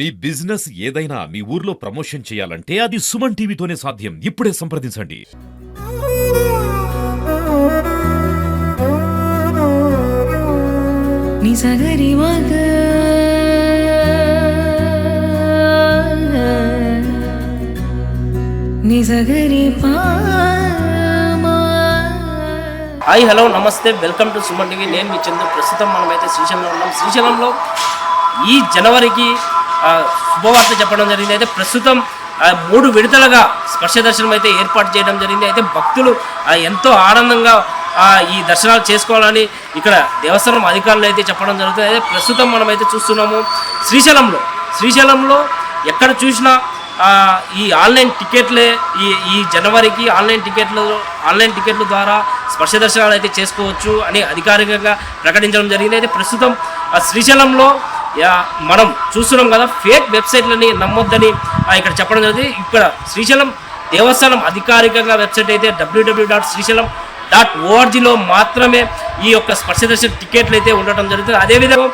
మీ business ఏదైనా మీ ఊర్లో promotion చేయాలంటే అది సుమన్ టీవీతోనే సాధ్యం. ఇప్పుడే సంప్రదించండి. హాయ్ హలో నమస్తే వెల్కమ్ టు సుమన్ టీవీ. నేను మీ చందు ప్రస్తుతం మనమైతే శ్రీశైలంలో ఉన్నాం. శ్రీశైలంలో ఈ జనవరికి శుభవార్త చెప్పడం జరిగింది. అయితే ప్రస్తుతం మూడు విడతలుగా స్పర్శ దర్శనం అయితే ఏర్పాటు చేయడం జరిగింది. అయితే భక్తులు ఎంతో ఆనందంగా ఈ దర్శనాలు చేసుకోవాలని ఇక్కడ దేవస్థానం అధికారులు అయితే చెప్పడం జరుగుతుంది. అయితే ప్రస్తుతం మనమైతే చూస్తున్నాము శ్రీశైలంలో శ్రీశైలంలో ఎక్కడ చూసినా ఈ ఆన్లైన్ టికెట్లే ఈ ఈ జనవరికి ఆన్లైన్ టికెట్లు ఆన్లైన్ టికెట్ల ద్వారా స్పర్శ దర్శనాలు అయితే చేసుకోవచ్చు అని అధికారికంగా ప్రకటించడం జరిగింది. అయితే ప్రస్తుతం ఆ శ్రీశైలంలో మనం చూస్తున్నాం కదా ఫేక్ వెబ్సైట్లని నమ్మొద్దని ఇక్కడ చెప్పడం జరిగింది. ఇక్కడ శ్రీశైలం దేవస్థానం అధికారికంగా వెబ్సైట్ అయితే W W dot Srisailam dot ఓఆర్జీలో మాత్రమే ఈ యొక్క స్పర్శదర్శన టికెట్లు అయితే ఉండటం జరుగుతుంది. అదేవిధంగా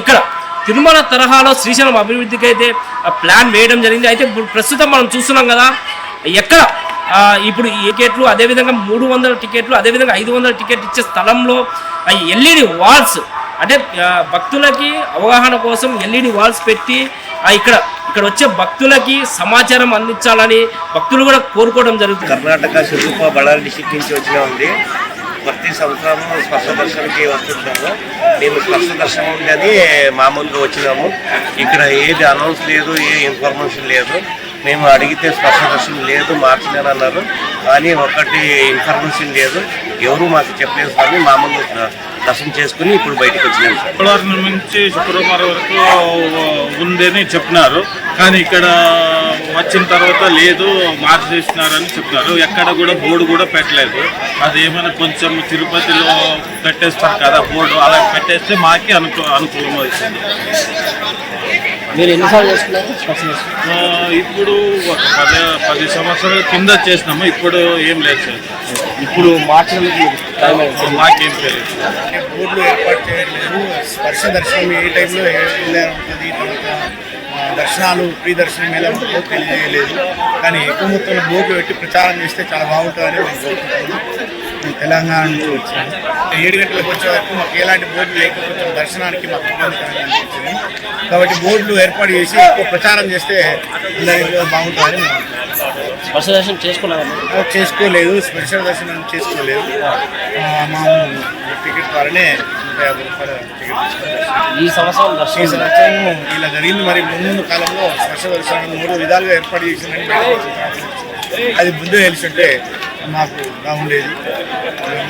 ఇక్కడ తిరుమల తరహాలో శ్రీశైలం అభివృద్ధికి అయితే ప్లాన్ వేయడం జరిగింది. అయితే ఇప్పుడు ప్రస్తుతం మనం చూస్తున్నాం కదా ఎక్కడ ఇప్పుడు ఈ టికెట్లు అదేవిధంగా మూడు వందల టికెట్లు అదేవిధంగా ఐదు వందల టికెట్ ఇచ్చే స్థలంలో ఎల్ఈడి వాల్స్ అంటే భక్తులకి అవగాహన కోసం ఎల్ఈడి వాల్స్ పెట్టి ఇక్కడ ఇక్కడ వచ్చే భక్తులకి సమాచారం అందించాలని భక్తులు కూడా కోరుకోవడం జరుగుతుంది. కర్ణాటక స్వరూప బళ్ళారి డిస్టిక్ నుంచి వచ్చిన ఉంది. ప్రతి సంవత్సరం స్పర్శ దర్శనంకి వస్తుంటాము. మేము స్పర్శ దర్శనం ఉండేది మామూలుగా వచ్చినాము. ఇక్కడ ఏది అనౌన్స్ లేదు ఏ ఇన్ఫర్మేషన్ లేదు. మేము అడిగితే స్పర్శ దర్శనం లేదు మార్చలేనన్నారు అన్నారు కానీ ఒకటి ఇన్ఫర్మేషన్ లేదు. ఎవరు మాకు చెప్పలేదు స్వామి మామూలు దర్శనం చేసుకుని ఇప్పుడు బయటకు వచ్చినాం శుక్రవారం నుంచి శుక్రవారం వరకు ఉందని చెప్పినారు. కానీ ఇక్కడ వచ్చిన తర్వాత లేదు మార్చేసినారని చెప్తున్నారు ఎక్కడ కూడా బోర్డు కూడా పెట్టలేదు. అది ఏమైనా కొంచెం తిరుపతిలో పెట్టేస్తారు కదా బోర్డు అలా పెట్టేస్తే మాకే అనుకూ అనుకూలం అవుతుంది మీరు ఎన్నిసార్లు చేసుకున్నారు ఇప్పుడు ఒక పది పది సంవత్సరాల కింద చేసినాము ఇప్పుడు ఏం లేదు సార్ ఇప్పుడు మార్చడానికి టైం అయింది. మాకేం తెలియదు బోర్డులు ఏర్పాటు చేయట్లేదు స్పర్శ దర్శనం ఏ టైంలో ఉంటుంది దర్శనాలు ఫ్రీ దర్శనం ఎలా ఉంటుందో తెలియజేయలేదు కానీ ఎక్కువ మొత్తంలో బోర్డులు పెట్టి ప్రచారం చేస్తే చాలా బాగుంటుందని మేము కోరుకుంటున్నాం మేము తెలంగాణ నుంచి వచ్చాము. ఏడు గంటలకు వచ్చే వరకు మాకు ఎలాంటి బోర్డులు లేకపోతే దర్శనానికి మాకు ఇబ్బందికరంగా అనిపించింది. కాబట్టి బోర్డులు ఏర్పాటు చేసి ఎక్కువ ప్రచారం చేస్తే అందరికీ బాగుంటుందని. స్పర్శ దర్శనం చేసుకోలేదు. స్పెషల్ దర్శనం చేసుకోలేదు మా టికెట్ ద్వారానే నూట యాభై రూపాయల టికెట్ తీసుకున్నాం ఈ సంవత్సరం ఈ దర్శనం సంవత్సరం ఇలా జరిగింది. మరి ముందు కాలంలో స్పర్శ దర్శనం మూడు విధాలుగా ఏర్పాటు చేసిందని వచ్చింది. అది ముందు తెలిసింటే మాకు బాగుండేది.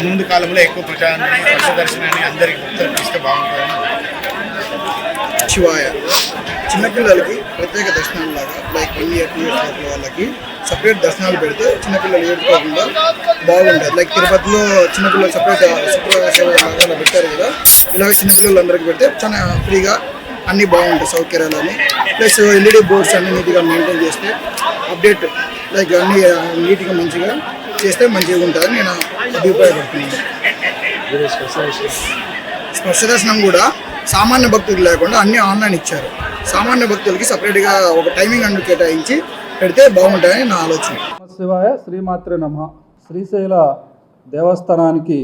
ముందు కాలంలో ఎక్కువ ప్రచారాన్ని స్పర్శ దర్శనాన్ని అందరికి భక్తులకు ఇస్తే బాగుంటుందని శివాయ చిన్నపిల్లలకి ప్రత్యేక దర్శనాలు లాగా like one year two years వాళ్ళకి సపరేట్ దర్శనాలు పెడితే చిన్నపిల్లలు ఏడుకోకుండా బాగుంటుంది లైక్ తిరుపతిలో చిన్నపిల్లలు సపరేట్ శుక్రవార సేవ లాగా అలా పెట్టారు కదా. ఇలాగ చిన్నపిల్లలందరికీ పెడితే చాలా ఫ్రీగా అన్నీ బాగుంటాయి సౌకర్యాలని ప్లస్ ఎల్ఈడి బోర్డ్స్ అన్ని నీట్గా మెయింటైన్ చేస్తే అప్డేట్ లైక్ అన్ని నీట్గా మంచిగా చేస్తే మంచిగా ఉంటుందని నేను అభిప్రాయపడుతున్నాను. స్పర్శ దర్శనం కూడా సామాన్య భక్తులు లేకుండా అన్ని ఆన్లైన్ ఇచ్చారు. సామాన్య భక్తులకి సపరేట్గా ఒక టైమింగ్ అంటూ కేటాయించి పెడితే బాగుంటుందని నా ఆలోచన. శివాయ శ్రీమాత్రే నమ. శ్రీశైల దేవస్థానానికి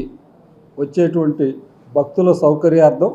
వచ్చేటువంటి భక్తుల సౌకర్యార్థం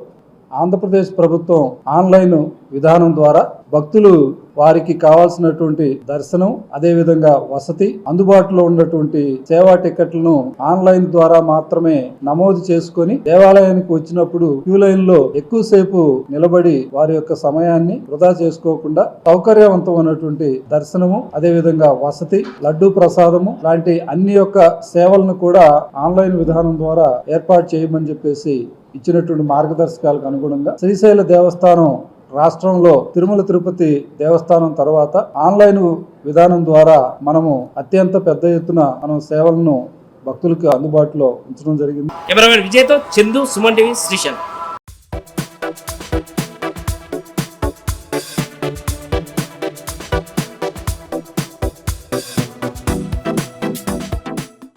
ఆంధ్రప్రదేశ్ ప్రభుత్వం ఆన్లైన్ విధానం ద్వారా భక్తులు వారికి కావాల్సినటువంటి దర్శనం అదేవిధంగా వసతి అందుబాటులో ఉన్నటువంటి సేవా టికెట్లను ఆన్లైన్ ద్వారా మాత్రమే నమోదు చేసుకొని దేవాలయానికి వచ్చినప్పుడు క్యూ లైన్లో ఎక్కువసేపు నిలబడి వారి యొక్క సమయాన్ని వృధా చేసుకోకుండా సౌకర్యవంతమైనటువంటి దర్శనము అదేవిధంగా వసతి లడ్డూ ప్రసాదము లాంటి అన్ని యొక్క సేవలను కూడా ఆన్లైన్ విధానం ద్వారా ఏర్పాటు చేయమని చెప్పేసి ఇచ్చినటువంటి మార్గదర్శకాలకు అనుగుణంగా శ్రీశైల దేవస్థానం రాష్ట్రంలో తిరుమల తిరుపతి దేవస్థానం తర్వాత ఆన్లైన్ విధానం ద్వారా మనము అత్యంత పెద్ద ఎత్తున మనం సేవలను భక్తులకు అందుబాటులో ఉంచడం జరిగింది. కెమెరామెన్ విజయ్తో చందు సుమన్ టీవీ శ్రీశైలం.